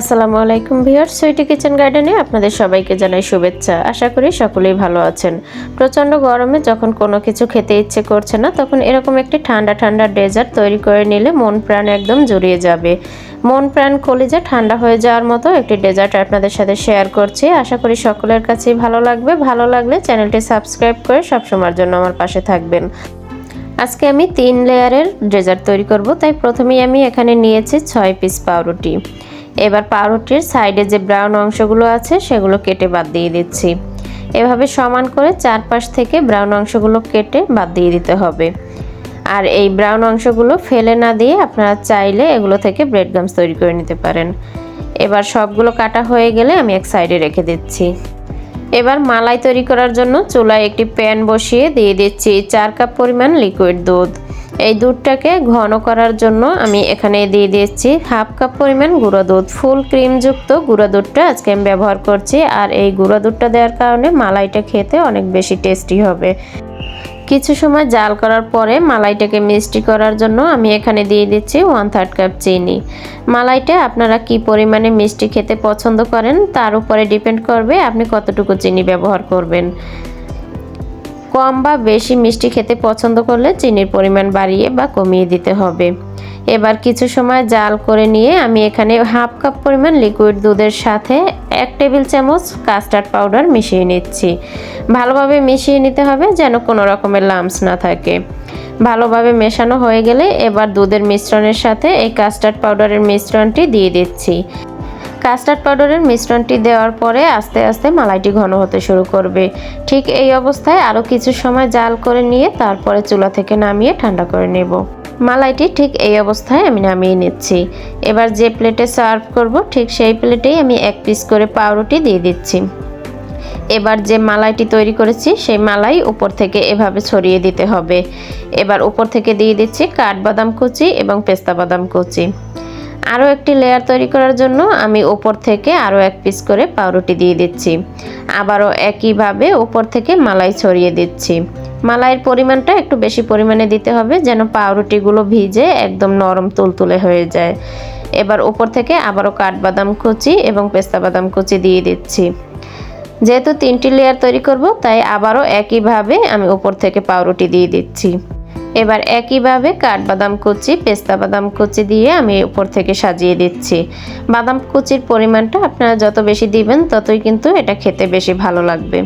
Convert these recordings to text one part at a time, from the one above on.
আসসালামু আলাইকুম viewer Sweety kitchen গার্ডেনে আপনাদের সবাইকে জানাই শুভেচ্ছা। আশা করি সকলেই ভালো আছেন। প্রচণ্ড গরমে যখন কোনো কিছু খেতে ইচ্ছে করছে না, তখন এরকম একটি ঠান্ডা ঠান্ডা ডেজার্ট তৈরি করে নিলে মন প্রাণ একদম জুড়িয়ে যাবে। মন প্রাণ কলিজা ঠান্ডা হয়ে যাওয়ার মতো একটি ডেজার্ট আপনাদের সাথে শেয়ার করছি। আশা করি সকলের কাছেই ভালো লাগবে। ভালো লাগলে চ্যানেলটি সাবস্ক্রাইব করে সবসময়ের জন্য আমার পাশে থাকবেন। আজকে আমি তিন লেয়ারের ডেজার্ট তৈরি করব, তাই প্রথমেই আমি এখানে নিয়েছি ছয় পিস পাউরুটি। এবার পাউরুটির সাইডে যে ব্রাউন অংশগুলো আছে, সেগুলো কেটে বাদ দিয়ে দিচ্ছি। এভাবে সমান করে চারপাশ থেকে ব্রাউন অংশগুলো কেটে বাদ দিয়ে দিতে হবে। আর এই ব্রাউন অংশগুলো ফেলে না দিয়ে আপনারা চাইলে এগুলো থেকে ব্রেড গামস তৈরি করে নিতে পারেন। এবার সবগুলো কাটা হয়ে গেলে আমি এক সাইডে রেখে দিচ্ছি। এবার মালাই তৈরি করার জন্য চুলায় একটি প্যান বসিয়ে দিয়ে দিচ্ছি চার কাপ পরিমাণ লিকুইড দুধ। এই দুধটাকে ঘন করার জন্য আমি এখানে দিয়ে দিচ্ছি হাফ কাপ পরিমাণ গুঁড়ো দুধ। ফুল ক্রিমযুক্ত গুঁড়ো দুধটা আজকে আমি ব্যবহার করছি আর এই গুঁড়ো দুধটা দেওয়ার কারণে মালাইটা খেতে অনেক বেশি টেস্টি হবে। কিছু সময় জাল করার পরে মালাইটাকে মিষ্টি করার জন্য আমি এখানে দিয়ে দিচ্ছি ওয়ান থার্ড কাপ চিনি। মালাইটা আপনারা কি পরিমাণে মিষ্টি খেতে পছন্দ করেন তার উপরে ডিপেন্ড করবে আপনি কতটুকু চিনি ব্যবহার করবেন। কম বা বেশি মিষ্টি খেতে পছন্দ করলে চিনির পরিমাণ বাড়িয়ে বা কমিয়ে দিতে হবে। এবার কিছু সময় জাল করে নিয়ে আমি এখানে হাফ কাপ পরিমাণ লিকুইড দুধের সাথে এক টেবিল চামচ কাস্টার্ড পাউডার মিশিয়ে নিচ্ছি। ভালোভাবে মিশিয়ে নিতে হবে যেন কোনো রকমের লামস না থাকে। ভালোভাবে মেশানো হয়ে গেলে এবার দুধের মিশ্রণের সাথে এই কাস্টার্ড পাউডারের মিশ্রণটি দিয়ে দিচ্ছি। কাস্টার্ড পাউডারের মিশ্রণটি দেওয়ার পরে আস্তে আস্তে মালাইটি ঘন হতে শুরু করবে। ঠিক এই অবস্থায় আরও কিছু সময় জাল করে নিয়ে তারপরে চুলা থেকে নামিয়ে ঠান্ডা করে নেব। মালাইটি ঠিক এই অবস্থায় আমি নামিয়ে নিচ্ছি। এবার যে প্লেটে সার্ভ করব, ঠিক সেই প্লেটেই আমি এক পিস করে পাউরুটি দিয়ে দিচ্ছি। এবার যে মালাইটি তৈরি করেছি, সেই মালাই উপর থেকে এভাবে ছড়িয়ে দিতে হবে। এবার উপর থেকে দিয়ে দিচ্ছি কাঠবাদাম কুচি এবং পেস্তা বাদাম কুচি। আরও একটি লেয়ার তৈরি করার জন্য আমি ওপর থেকে আরও এক পিস করে পাউরুটি দিয়ে দিচ্ছি। আবারও একইভাবে ওপর থেকে মালাই ছড়িয়ে দিচ্ছি। মালাইয়ের পরিমাণটা একটু বেশি পরিমাণে দিতে হবে যেন পাউরুটিগুলো ভিজে একদম নরম তুলতুলে হয়ে যায়। এবার ওপর থেকে আবারও কাঠবাদাম কুচি এবং পেস্তা বাদাম কুচি দিয়ে দিচ্ছি। যেহেতু তিনটি লেয়ার তৈরি করব, তাই আবারও একইভাবে আমি ওপর থেকে পাউরুটি দিয়ে দিচ্ছি। এবার একইভাবে কাঠবাদাম কুচি, পেস্তা বাদাম কুচি দিয়ে আমি উপর থেকে সাজিয়ে দিচ্ছি। বাদাম কুচির পরিমাণটা আপনারা যত বেশি দিবেন, ততই কিন্তু এটা খেতে বেশি ভালো লাগবে।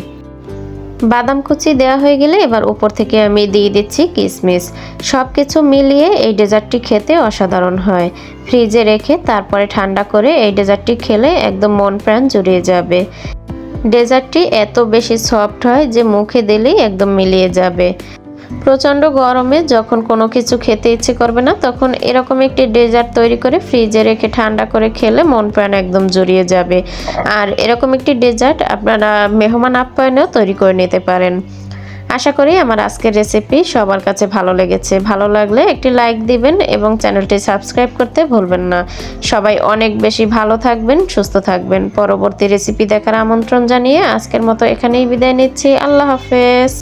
বাদাম কুচি দেওয়া হয়ে গেলে এবার উপর থেকে আমি দিয়ে দিচ্ছি কিশমিশ সব কিছু মিলিয়ে এই ডেজার্টটি খেতে অসাধারণ হয়। ফ্রিজে রেখে তারপরে ঠান্ডা করে এই ডেজার্টটি খেলে একদম মন প্রাণ জুড়িয়ে যাবে। ডেজার্টটি এত বেশি সফট হয় যে মুখে দিলেই একদম মিলিয়ে যাবে। প্রচণ্ড গরমে যখন কোনো কিছু খেতে ইচ্ছে করবে না, তখন এরকম একটি ডেজার্ট তৈরি করে ফ্রিজে রেখে ঠান্ডা করে খেলে মন প্রাণ একদম জড়িয়ে যাবে। আর এরকম একটি ডেজার্ট আপনারা মেহমান আপ্যায়নেও তৈরি করে নিতে পারেন। আশা করি আমার আজকের রেসিপি সবার কাছে ভালো লেগেছে। ভালো লাগলে একটি লাইক দিবেন এবং চ্যানেলটি সাবস্ক্রাইব করতে ভুলবেন না। সবাই অনেক বেশি ভালো থাকবেন, সুস্থ থাকবেন। পরবর্তী রেসিপি দেখার আমন্ত্রণ জানিয়ে আজকের মতো এখানেই বিদায় নিচ্ছি। আল্লাহ হাফেজ।